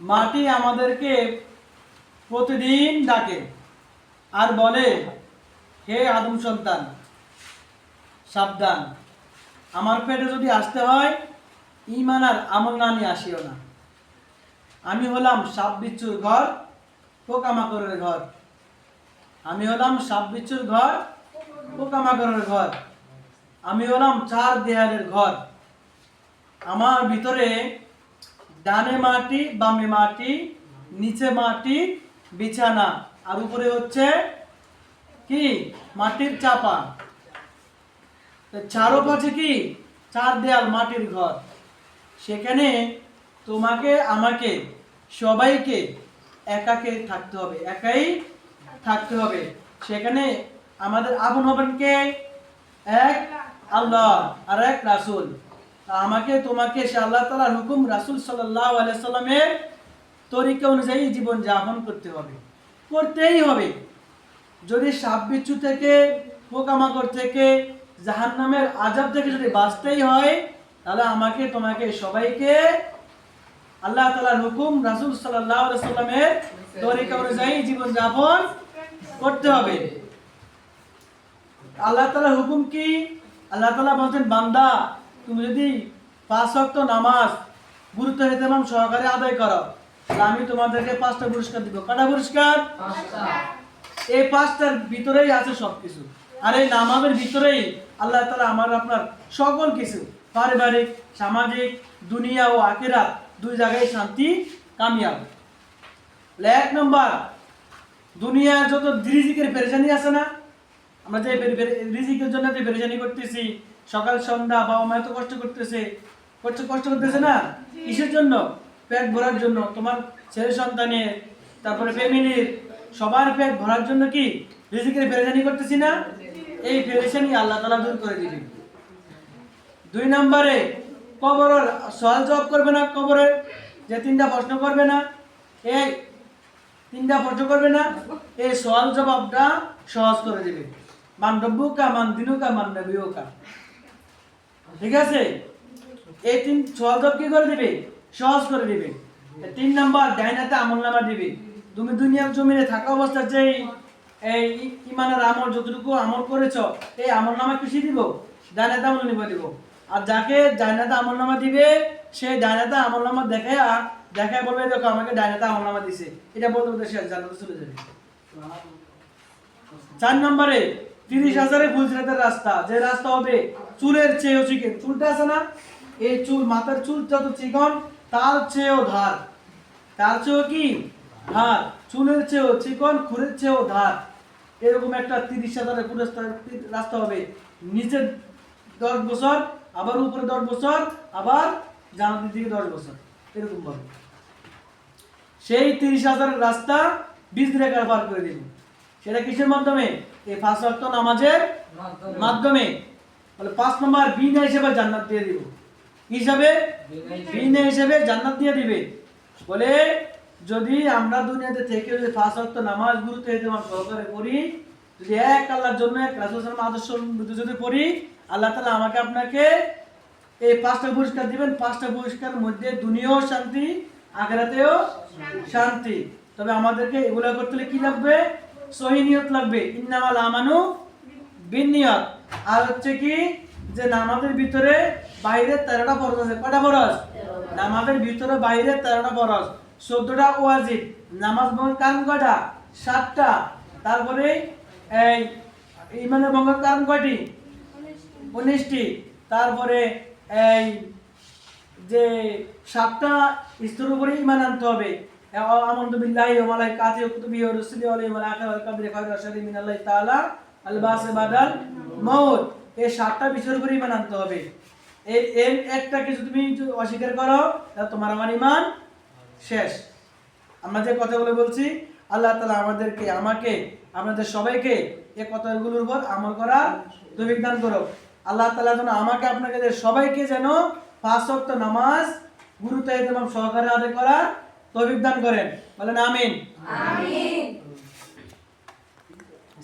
মাটি আমাদেরকে প্রতিদিন ডাকে আর বলে, হে আদম সন্তান, সাবধান। আমার পেটে যদি আসতে হয় ইমান আর আমল না নিয়ে আসিও না। আমি হলাম সাপ বিচ্ছুর ঘর, পোকামাকড়ের ঘর। আমি হলাম সাপ বিচ্ছুর ঘর, পোকামাকড়ের ঘর। আমি হলাম চার দেয়ালের ঘর। আমার ভিতরে ডানে মাটি, বামে মাটি, নিচে মাটি, বিছানা। আর উপরে হচ্ছে কি? মাটির চাপা। চারোপাশে কি? চার দেয়াল মাটির ঘর। সেখানে তোমাকে, আমাকে, সবাইকে একাকে থাকতে হবে, একাই থাকতে হবে। সেখানে আমাদের আপন হবেন কে? এক আল্লাহ আর এক রাসুল। আমাকে, তোমাকে সে আল্লাহ তালার হুকুম রাসুল সাল্লাহ আলাইসাল্লামের তরিকা অনুযায়ী জীবন যাপন করতে হবে। করতেই হবে। যদি সাপ বিচ্ছু থেকে, পোকামাকড় থেকে জাহান নামের আজাব থেকে যদি বাঁচতেই হয়, তাহলে আমাকে, তোমাকে সবাইকে আল্লাহ তালার হুকুম রাসুল সাল্লাহ সাল্লামের তরিকা অনুযায়ী জীবন যাপন করতে হবে। আল্লাহ তালার হুকুম কি? আল্লাহ তালা বলছেন, বান্দা তুমি যদি পাঁচ ওয়াক্ত নামাজ গুরুত্ব হেতেমাম সহকারে আদায় করো তাহলে আমি তোমাদেরকে পাঁচটা পুরস্কার দিব। কটা পুরস্কার? এই পাঁচটার ভিতরেই আছে সবকিছু। আর এই নামাজের ভিতরেই আল্লাহ তালা আমার আপনার সকল কিছু পারিবারিক সামাজিক দুনিয়া ও আখেরাত দুই জায়গায় শান্তি কামিয়াব। এক নম্বর দুনিয়ার যত রিজিকের পেরেশানি আছে না আমরা যে রিজিকের জন্য যে পেরেশানি করতেছি সকাল সন্ধ্যা বাবা মা এত কষ্ট করতেছে কষ্ট কষ্ট করতেছে না? কিসের জন্য? পেট ভরার জন্য। তোমার ছেলে সন্তানের তারপরে ফ্যামিলির সবার পেট ভরার জন্য কি রিজিকের পেরেশানি করতেছি না? এই পেরেশানি আল্লাহ তালা দূর করে দিবে দুই নম্বরে কবরের সহজ জবাব করবে না কবরে যে তিনটা প্রশ্ন করবে না এই তিনটা প্রশ্ন করবে না এই সওয়াল জবাবটা সহজ করে দেবে। দিবে মান্ডব্যকা মান দিনুকা মান নবীকা ঠিক আছে? এই তিন সওয়াল কি করে দিবে? সহজ করে দিবে। তিন নাম্বার ডাইনাতে আমল নামা দিবে। তুমি দুনিয়ার জমিনে থাকা অবস্থা যে এই ইমানের আমল যতটুকু আমল করেছ, এই আমল নামা খুশি দিব? ডাইনাতে আমল নিবে দিব। আর যাকে ডাইনাতে আমল নামা দিবে, সে ডাইনাতে আমল নামা দেখে দেখায় বলবে, দেখো, আমাকে ডাইনাতে আমল নামা দিছে। এটা বলতে বলতে সে জান্নাতে চলে যাবে। চার নম্বরে তিরিশ হাজারের গুজরাটের রাস্তা, যে রাস্তা হবে চুলের চেয়েও চিকেন। চুলটা আছে না? এই চুল, মাথার চুল যত চিকন, তার চেয়েও ধার। তার চেয়েও কি? ধার। চুলের চেয়েও চিকন, খুরের চেয়েও ধার। এরকম একটা তিরিশ হাজারের রাস্তা হবে। নিচে দশ বছর, আবার উপরে দশ বছর, আবার জানাতের দিকে দশ বছর। এরকম ভাবে। সেই তিরিশ হাজারের রাস্তা বিশ রেখার পার করে দিব। সেটা কিসের মাধ্যমে? এই পাঁচ ওয়াক্ত নামাজের মাধ্যমে। বলে পাঁচ নম্বর বিনা হিসেবে জান্নাত দিয়ে দিব। কি হিসাবে? বিনা হিসেবে। জান্নাত দিয়ে দিবে। বলে যদি আমরা দুনিয়াতে থেকে যদি পাঁচ ওয়াক্ত নামাজ গুরুত্ব হেতু সহকারে করি যদি এক আল্লাহর জন্য এক রাসূল সাল্লাল্লাহু আলাইহি আদর্শ অনুযায়ী যদি পড়ি আল্লাহ তাআলা আমাকে আপনাকে এই পাঁচটা পুরস্কার দিবেন। পাঁচটা পুরস্কারের মধ্যে দুনিয়াও শান্তি আখেরাতেও শান্তি। তবে আমাদেরকে এগুলা করতে হলে কি লাগবে? সহি নিয়ত লাগবে। ইন্নামাল আমানু বিনিয়ত। আর হচ্ছে কি, যে নামাজের ভিতরে বাইরে তেরোটা ফরজ আছে। কটা ফরজ? নামাজের ভিতরে বাইরে তেরোটা ফরজ। চোদ্দটা ওয়াজিব। নামাজ ভঙ্গের কারণ কয়টা? সাতটা। তারপরে এই ইমানের ভঙ্গের কারণ কয়টি? উনিশটি। তারপরে এই যে সাতটা স্তরের উপরে ইমান আনতে হবে। বিল্লাহি ওয়া ওয়া ওয়া আখির ওয়া শাররি মিনাল্লাহি তাআলা আল বাসে বাদাল মউত। এই সাতটা বিষয়ের উপরে ইমান আনতে হবে। এই এর একটা কিছু তুমি অস্বীকার করো, তাহলে তোমার আমার ইমান শেষ। আমরা যে কথাগুলো বলছি, আল্লাহ তালা আমাদেরকে, আমাকে, আমাদের সবাইকে এই কথাগুলোর উপর আমল করার তৌফিক দান করো আল্লাহ তালা যেন আমাকে, আপনাকে সবাইকে যেন পাঁচ ওয়াক্ত নামাজ গুরুত্ব সহকারে আদায় করার তৌফিক দান করেন। বলেন আমিন। আমিন।